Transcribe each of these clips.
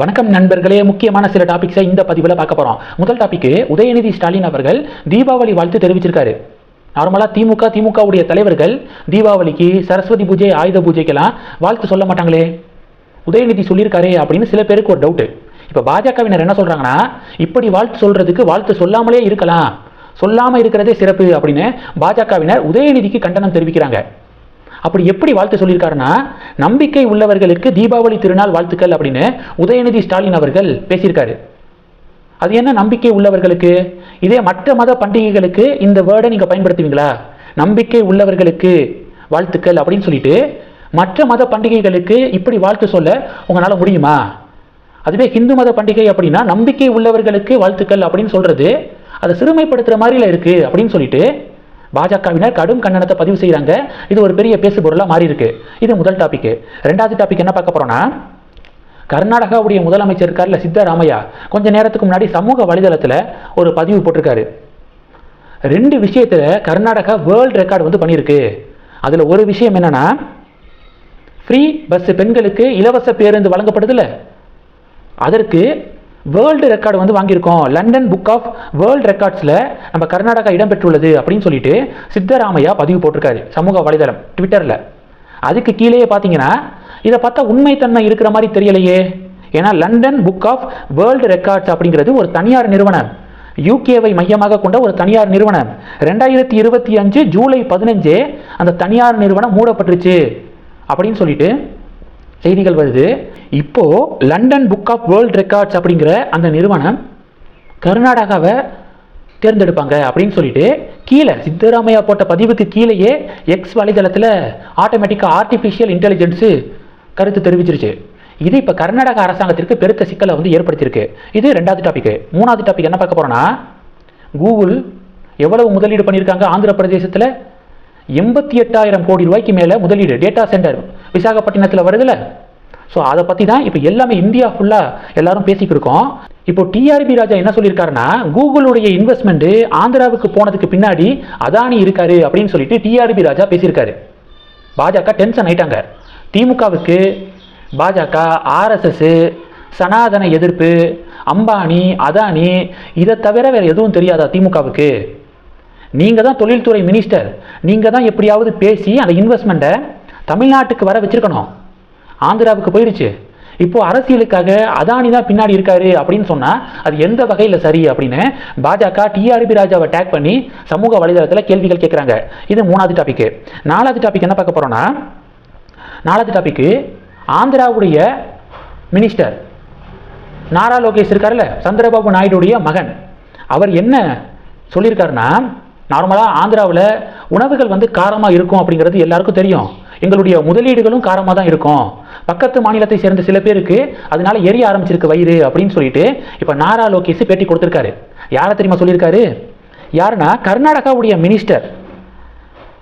வணக்கம் நண்பர்களே. முக்கியமான சில டாபிக்ஸை இந்த பதிவில் பார்க்க போகிறோம் முதல் டாபிக் உதயநிதி ஸ்டாலின் அவர்கள் தீபாவளி வாழ்த்து தெரிவிச்சிருக்காரு. நார்மலாக திமுக திமுகவுடைய தலைவர்கள் தீபாவளிக்கு சரஸ்வதி பூஜை ஆயுத பூஜைக்கெல்லாம் வாழ்த்து சொல்ல மாட்டாங்களே. உதயநிதி சொல்லியிருக்காரே அப்படின்னு சில பேருக்கு ஒரு டவுட்டு இப்போ பாஜகவினர் என்ன சொல்கிறாங்கன்னா இப்படி வாழ்த்து சொல்கிறதுக்கு வாழ்த்து சொல்லாமலே இருக்கலாம். சொல்லாமல் இருக்கிறதே சிறப்பு அப்படின்னு பாஜகவினர் உதயநிதிக்கு கண்டனம் தெரிவிக்கிறாங்க. அப்படி எப்படி வாழ்த்து சொல்லியிருக்காருன்னா நம்பிக்கை உள்ளவர்களுக்கு தீபாவளி திருநாள் வாழ்த்துக்கள் அப்படின்னு உதயநிதி ஸ்டாலின் அவர்கள் பேசியிருக்காரு. அது என்ன நம்பிக்கை உள்ளவர்களுக்கு? இதே மற்ற மத பண்டிகைகளுக்கு இந்த வேர்டை நீங்கள் பயன்படுத்துவீங்களா? நம்பிக்கை உள்ளவர்களுக்கு வாழ்த்துக்கள் அப்படின்னு சொல்லிட்டு மற்ற மத பண்டிகைகளுக்கு இப்படி வாழ்த்து சொல்ல உங்களால் முடியுமா? அதுவே ஹிந்து மத பண்டிகை அப்படின்னா நம்பிக்கை உள்ளவர்களுக்கு வாழ்த்துக்கள் அப்படின்னு சொல்கிறது அதை சிறுமைப்படுத்துகிற மாதிரில இருக்குது அப்படின்னு சொல்லிட்டு பாஜகவினர் கடும் கண்டனத்தை பதிவு செய்கிறாங்க இது ஒரு பெரிய பேசு பொருளாக மாறி இருக்கு இது முதல் டாபிக் ரெண்டாவது டாபிக் என்ன பார்க்க போகிறோன்னா கர்நாடகாவுடைய முதலமைச்சர் இருக்கார்ல சித்தராமையா. கொஞ்ச நேரத்துக்கு முன்னாடி சமூக வலைதளத்தில் ஒரு பதிவு போட்டிருக்காரு. ரெண்டு விஷயத்தில் கர்நாடகா வேர்ல்டு ரெக்கார்டு வந்து பண்ணியிருக்கு. அதில் ஒரு விஷயம் என்னென்னா ஃப்ரீ பஸ் பெண்களுக்கு இலவச பேருந்து வழங்கப்படுதுல்ல அதற்கு வேர்ல்டு ரெக்கார்டு வந்து வாங்கியிருக்கோம். லண்டன் புக் ஆஃப் வேர்ல்டு ரெக்கார்ட்ஸில் நம்ம கர்நாடகா இடம்பெற்றுள்ளது அப்படின்னு சொல்லிட்டு சித்தராமையா பதிவு போட்டிருக்காரு. சமூக வலைதளம் ட்விட்டரில் அதுக்கு கீழேயே பார்த்தீங்கன்னா இதை பார்த்தா உண்மைத்தன்மை இருக்கிற மாதிரி தெரியலையே. ஏன்னா London book of world records அப்படிங்கிறது ஒரு தனியார் நிறுவனம். யூகேவை மையமாக கொண்ட ஒரு தனியார் நிறுவனம். ரெண்டாயிரத்தி இருபத்தி அஞ்சு ஜூலை பதினஞ்சு அந்த தனியார் நிறுவனம் மூடப்பட்டுருச்சு. அப்படின்னு சொல்லிட்டு செய்திகள் வருது. இப்போது London book of world records அப்படிங்கிற அந்த நிறுவனம் கர்நாடகாவை தேர்ந்தெடுப்பாங்க அப்படின்னு சொல்லிட்டு கீழே சித்தராமையா போட்ட பதிவுக்கு கீழேயே எக்ஸ் வலைதளத்தில் ஆட்டோமேட்டிக்காக ஆர்டிஃபிஷியல் இன்டெலிஜென்ஸு கருத்து தெரிவிச்சிருச்சு. இது இப்போ கர்நாடக அரசாங்கத்திற்கு பெருத்த சிக்கலை வந்து ஏற்படுத்தியிருக்கு. இது ரெண்டாவது டாபிக் மூணாவது டாபிக் என்ன பார்க்க போகிறோன்னா கூகுள் எவ்வளவு முதலீடு பண்ணியிருக்காங்க ஆந்திர பிரதேசத்தில்? எண்பத்தி எட்டாயிரம் கோடி ரூபாய்க்கு மேலே முதலீடு டேட்டா சென்டர் விசாகப்பட்டினத்தில் வருதுல்ல ஸோ அதை பற்றி தான் இப்போ எல்லாமே இந்தியா ஃபுல்லாக எல்லாரும் பேசிக்கிட்டு இருக்கோம். இப்போ டிஆர்பி ராஜா என்ன சொல்லியிருக்காருன்னா கூகுளுடைய இன்வெஸ்ட்மெண்ட் ஆந்திராவுக்கு போனதுக்கு பின்னாடி அதானி இருக்காரு அப்படின்னு சொல்லிட்டு டிஆர்பி ராஜா பேசியிருக்காரு. பாஜக டென்ஷன் ஆயிட்டாங்க. திமுகவுக்கு பாஜக ஆர்எஸ்எஸ் சனாதன எதிர்ப்பு அம்பானி அதானி இதை தவிர வேறு எதுவும் தெரியாதா திமுகவுக்கு? நீங்கள் தான் தொழில்துறை மினிஸ்டர் நீங்கள் தான் எப்படியாவது பேசி அந்த இன்வெஸ்ட்மெண்ட்டை தமிழ்நாட்டுக்கு வர வச்சுருக்கணும். ஆந்திராவுக்கு போயிடுச்சு இப்போ அரசியலுக்காக அதானி தான் பின்னாடி இருக்காரு அப்படின்னு சொன்னா அது எந்த வகையில் சரி அப்படின்னு பாஜக டிஆர்பி ராஜாவை டேக் பண்ணி சமூக வலைதளத்தில் கேள்விகள் கேட்குறாங்க இது மூணாவது டாபிக் நாலாவது டாபிக் என்ன பார்க்க போறோம்னா நாலாவது டாபிக் ஆந்திராவுடைய மினிஸ்டர் நாரா லோகேஷ் இருக்கார்ல சந்திரபாபு நாயுடுடைய மகன். அவர் என்ன சொல்லியிருக்காருன்னா நார்மலாக ஆந்திராவில் உணவுகள் வந்து காரமாக இருக்கும் அப்படிங்கிறது எல்லாருக்கும் தெரியும். எங்களுடைய முதலீடுகளும் காரமாக தான் இருக்கும். பக்கத்து மாநிலத்தை சேர்ந்த சில பேருக்கு அதனால எரிய ஆரம்பிச்சிருக்கு வயிறு அப்படின்னு சொல்லிட்டு இப்போ நாரா லோகேஷ் பேட்டி கொடுத்துருக்காரு. யாரை தெரியுமா சொல்லியிருக்காரு? யாருன்னா கர்நாடகாவுடைய மினிஸ்டர்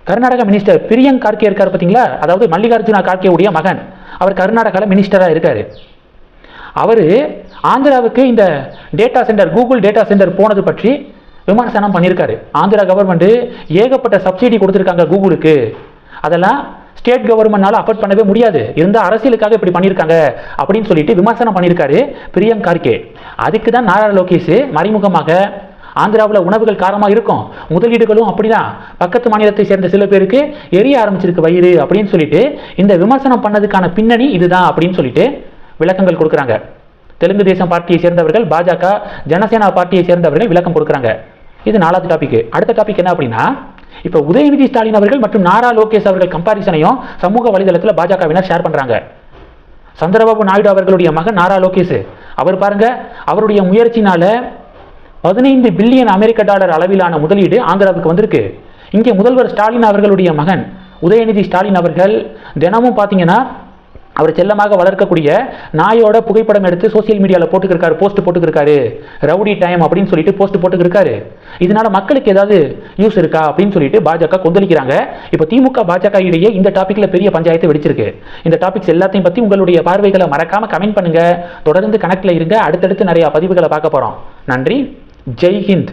கர்நாடகா மினிஸ்டர் பிரியங் கார்கே இருக்கார் பார்த்தீங்களா அதாவது மல்லிகார்ஜுனா கார்கேவுடைய மகன். அவர் கர்நாடகாவில் மினிஸ்டராக இருக்கார். அவர் ஆந்திராவுக்கு இந்த data centre Google data centre போனது பற்றி விமர்சனம் பண்ணியிருக்காரு. ஆந்திரா கவர்மெண்ட்டு ஏகப்பட்ட சப்சிடி கொடுத்துருக்காங்க கூகுளுக்கு அதெல்லாம் ஸ்டேட் கவர்மெண்ட்னால அஃபோர்ட் பண்ணவே முடியாது. இருந்த அரசியலுக்காக இப்படி பண்ணியிருக்காங்க அப்படின்னு சொல்லிட்டு விமர்சனம் பண்ணியிருக்காரு பிரியம் கார்கே. அதுக்கு தான் நாரா லோகேஷ் மறைமுகமாக ஆந்திராவில் உணவுகள் காரமாக இருக்கும். முதலீடுகளும் அப்படிதான். பக்கத்து மாநிலத்தை சேர்ந்த சில பேருக்கு எரிய ஆரம்பிச்சிருக்கு வயிறு அப்படின்னு சொல்லிட்டு இந்த விமர்சனம் பண்ணதுக்கான பின்னணி இதுதான் அப்படின்னு சொல்லிட்டு விளக்கங்கள் கொடுக்குறாங்க. தெலுங்கு தேசம் பார்ட்டியை சேர்ந்தவர்கள் பாஜக ஜனசேனா பார்ட்டியை சேர்ந்தவர்கள் விளக்கம் கொடுக்குறாங்க. இது நாலாவது டாபிக் அடுத்த டாபிக் என்ன அப்படின்னா இப்போ உதயநிதி ஸ்டாலின் அவர்கள் மற்றும் நாரா லோகேஷ் அவர்கள் கம்பாரிசனையும் சமூக வலைதளத்தில் பாஜகவினர் ஷேர் பண்ணுறாங்க சந்திரபாபு நாயுடு அவர்களுடைய மகன் நாரா லோகேஷ். அவர் பாருங்க அவருடைய முயற்சினால பதினைந்து பில்லியன் அமெரிக்க டாலர் அளவிலான முதலீடு ஆந்திராவுக்கு வந்திருக்கு. இங்கே முதல்வர் ஸ்டாலின் அவர்களுடைய மகன் உதயநிதி ஸ்டாலின் அவர்கள் தினமும் பார்த்தீங்கன்னா அவர் செல்லமாக வளர்க்கக்கூடிய நாயோட புகைப்படம் எடுத்து சோசியல் மீடியாவில் போட்டுக்கிருக்காரு போஸ்ட் போட்டுக்கிருக்காரு. ரவுடி டைம் அப்படின்னு சொல்லிட்டு போஸ்ட் போட்டுக்கிருக்காரு. இதனால மக்களுக்கு ஏதாவது யூஸ் இருக்கா அப்படின்னு சொல்லிட்டு பாஜக கொந்தளிக்கிறாங்க. இப்போ திமுக பாஜக இடையே இந்த டாபிக்ல பெரிய பஞ்சாயத்து வெடிச்சிருக்கு. இந்த டாபிக்ஸ் எல்லாத்தையும் பற்றி உங்களுடைய பார்வைகளை மறக்காம கமெண்ட் பண்ணுங்க. தொடர்ந்து கணக்கில் இருங்க. அடுத்தடுத்து நிறைய பதிவுகளை பார்க்க போறோம். நன்றி. ஜெய் ஹிந்த்.